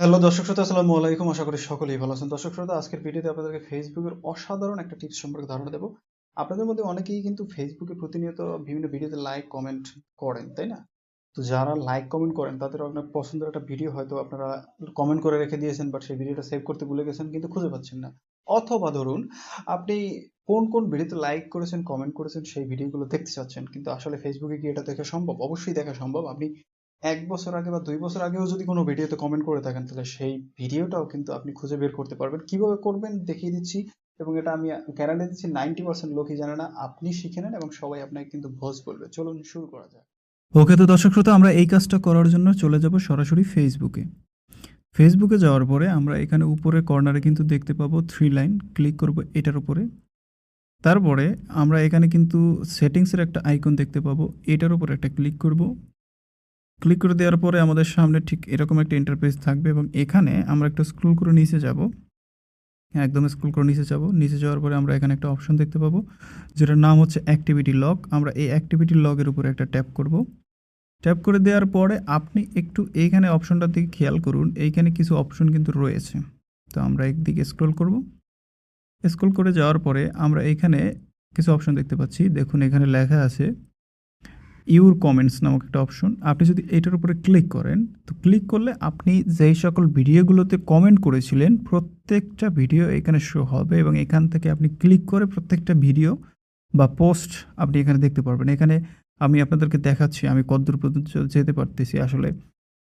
Hello দর্শক শ্রোতা, আসসালামু আলাইকুম। আশা করি সকলেই ভালো আছেন। দর্শক শ্রোতা, আজকের ভিডিওতে আপনাদেরকে ফেসবুকের অসাধারণ একটা টিপস সম্পর্কে ধারণা দেবো। আপনাদের মধ্যে অনেকেই কিন্তু ফেসবুকে প্রতিনিয়ত বিভিন্ন ভিডিওতে লাইক কমেন্ট করেন, তাই না? তো যারা লাইক কমেন্ট করেন তাদের আপনার পছন্দের একটা ভিডিও হয়তো আপনারা কমেন্ট করে রেখে দিয়েছেন বাট সেই ভিডিওটা সেভ করতে ভুলে গেছেন, কিন্তু খুঁজে পাচ্ছেন না। অথবা ধরুন, আপনি কোন কোন ভিডিওতে লাইক করেছেন কমেন্ট করেছেন, সেই ভিডিওগুলো দেখতে চাচ্ছেন, কিন্তু আসলে ফেসবুকে কি এটা দেখা সম্ভব? অবশ্যই দেখা সম্ভব। আপনি এক বছর আগে বা দুই বছর আগেও যদি কোনো ভিডিওতে কমেন্ট করে থাকেন, তাহলে সেই ভিডিওটাও কিন্তু আপনি খুঁজে বের করতে পারবেন। কীভাবে করবেন দেখিয়ে দিচ্ছি এবং এটা আমি গ্যারান্টি দিচ্ছি নাইনটি পার্সেন্ট লোকই জানে না। আপনি শিখে নেন এবং সবাই আপনাকে কিন্তু ভোজ বলবে। চলুন শুরু করা যাক। ওকে, তো দর্শক শ্রোতা, আমরা এই কাজটা করার জন্য চলে যাব সরাসরি ফেসবুকে ফেসবুকে যাওয়ার পরে আমরা এখানে উপরে কর্নারে কিন্তু দেখতে পাবো থ্রি লাইন ক্লিক করব এটার উপরে। তারপরে আমরা এখানে কিন্তু সেটিংসের একটা আইকন দেখতে পাবো। এটার উপরে একটা ক্লিক করব। ক্লিক করে দেওয়ার পরে আমাদের সামনে ঠিক এরকম একটা ইন্টারফেস থাকবে এবং এখানে আমরা একটা স্ক্রল করে নিচে যাব। একদম স্ক্রল করে নিচে যাব। নিচে যাওয়ার পরে আমরা এখানে একটা অপশন দেখতে পাবো, যেটার নাম হচ্ছে অ্যাক্টিভিটি লগ আমরা এই অ্যাক্টিভিটি লগের উপরে একটা ট্যাপ করব। ট্যাপ করে দেওয়ার পরে আপনি একটু এইখানে অপশনটার দিকে খেয়াল করুন। এইখানে কিছু অপশন কিন্তু রয়েছে। তো আমরা একদিকে স্ক্রল করব। স্ক্রল করে যাওয়ার পরে আমরা এইখানে কিছু অপশন দেখতে পাচ্ছি। দেখুন, এখানে লেখা আছে ইউর কমেন্টস নামক একটা অপশন আপনি যদি এটার উপরে ক্লিক করেন, তো ক্লিক করলে আপনি যেই সকল ভিডিওগুলোতে কমেন্ট করেছিলেন, প্রত্যেকটা ভিডিও এখানে শো হবে এবং এখান থেকে আপনি ক্লিক করে প্রত্যেকটা ভিডিও বা পোস্ট আপনি এখানে দেখতে পারবেন। এখানে আমি আপনাদেরকে দেখাচ্ছি, আমি কতদূর পর্যন্ত যেতে পারতেছি। আসলে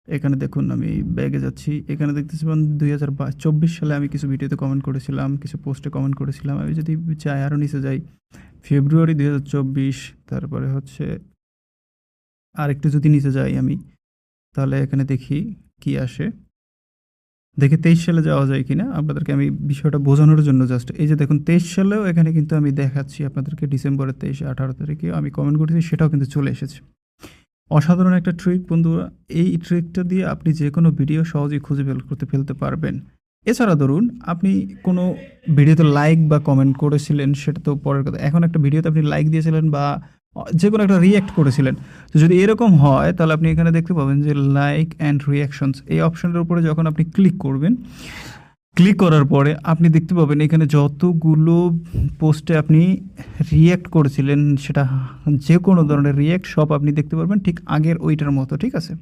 এখানে দেখুন, আমি ব্যাগে যাচ্ছি। এখানে দেখতেছি দুই হাজার চব্বিশ সালে আমি কিছু ভিডিওতে কমেন্ট করেছিলাম, কিছু পোস্টে কমেন্ট করেছিলাম। আমি যদি চাই আরও নিচে যাই ফেব্রুয়ারি দুই হাজার চব্বিশ, তারপরে হচ্ছে আর একটু যদি নিচে যাই আমি, তাহলে এখানে দেখি কি আসে। দেখে তেইশ সালে যাওয়া যায় কিনা, আপনাদেরকে আমি বিষয়টা বোঝানোর জন্য জাস্ট এই যে দেখুন, তেইশ সালেও এখানে কিন্তু আমি দেখাচ্ছি আপনাদেরকে ডিসেম্বরের তেইশে, আঠারো তারিখে আমি কমেন্ট করেছি সেটাও কিন্তু চলে এসেছে। অসাধারণ একটা ট্রিক বন্ধুরা এই ট্রিকটা দিয়ে আপনি যে কোনো ভিডিও সহজেই খুঁজে বের করতে ফেলতে পারবেন। এছাড়া ধরুন, আপনি কোনো ভিডিওতে লাইক বা কমেন্ট করেছিলেন, সেটা তো পরের কথা। এখন একটা ভিডিওতে আপনি লাইক দিয়েছিলেন বা যে কোনো একটা রিয়্যাক্ট করেছিলেন। তো যদি এরকম হয়, তাহলে আপনি এখানে দেখতে পাবেন যে লাইক অ্যান্ড রিয়াকশনস এই অপশনের উপরে যখন আপনি ক্লিক করবেন ক্লিক করার পরে আপনি দেখতে পাবেন এখানে যতগুলো পোস্টে আপনি রিয়্যাক্ট করেছিলেন, সেটা যে কোনো ধরনের রিয়্যাক্ট সব আপনি দেখতে পারবেন ঠিক আগের ওইটার মতো, ঠিক আছে?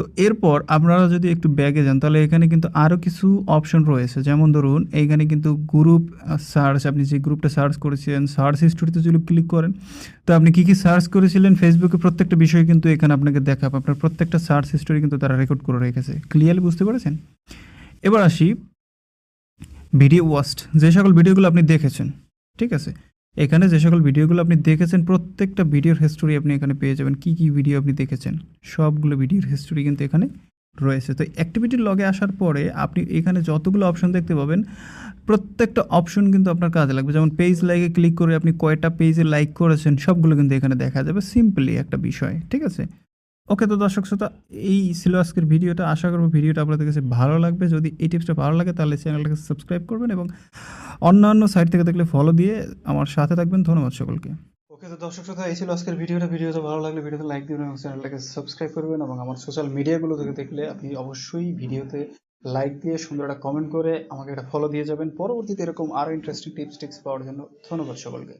তো এরপর আপনারা যদি একটু ব্যাগে যান, তাহলে এখানে কিন্তু আরও কিছু অপশন রয়েছে। যেমন ধরুন, এইখানে কিন্তু গ্রুপ সার্চ আপনি যে গ্রুপটা সার্চ করেছিলেন সার্চ হিস্টোরিতে যদি ক্লিক করেন, তো আপনি কী কী সার্চ করেছিলেন? ফেসবুকে প্রত্যেকটা বিষয় কিন্তু এখানে আপনাকে দেখাবে। আপনার প্রত্যেকটা সার্চ হিস্টোরি কিন্তু তারা রেকর্ড করে রেখেছে। ক্লিয়ারলি বুঝতে পেরেছেন? এবার আসি ভিডিও ওয়াস্ট যে সকল ভিডিওগুলো আপনি দেখেছেন, ঠিক আছে? এখানে যে সকল ভিডিওগুলো আপনি দেখেছেন, প্রত্যেকটা ভিডিওর হিস্টোরি আপনি এখানে পেয়ে যাবেন। কি কি ভিডিও আপনি দেখেছেন? সবগুলো ভিডিওর হিস্টোরি কিন্তু এখানে রয়েছে। তো অ্যাক্টিভিটির লগে আসার পরে আপনি এখানে যতগুলো অপশন দেখতে পাবেন, প্রত্যেকটা অপশন কিন্তু আপনার কাজে লাগবে। যেমন পেজ লাইকে ক্লিক করে আপনি কয়টা পেজে লাইক করেছেন, সবগুলো কিন্তু এখানে দেখা যাবে। সিম্পলি একটা বিষয়, ঠিক আছে? ওকে তো দর্শক শ্রোতা, এই ছিল আজকের ভিডিওটা। আশা করব ভিডিওটা আপনাদের কাছে ভালো লাগবে। যদি এই টিপসটা ভালো লাগে, তাহলে চ্যানেলটাকে সাবস্ক্রাইব করবেন এবং অন্যান্য সাইট থেকে দেখলে ফলো দিয়ে আমার সাথে থাকবেন। ধন্যবাদ সকলকে। ওকে তো দর্শক শ্রোতা, এই ছিল আজকের ভিডিওটা। ভিডিওটা ভালো লাগলে ভিডিওতে লাইক দিবেন এবং চ্যানেলটাকে সাবস্ক্রাইব করবেন এবং আমার সোশ্যাল মিডিয়াগুলো থেকে দেখলে আপনি অবশ্যই ভিডিওতে লাইক দিয়ে সুন্দর একটা কমেন্ট করে আমাকে একটা ফলো দিয়ে যাবেন। পরবর্তীতে এরকম আরও ইন্টারেস্টিং টিপস টিপস পাওয়ার জন্য ধন্যবাদ সকলকে।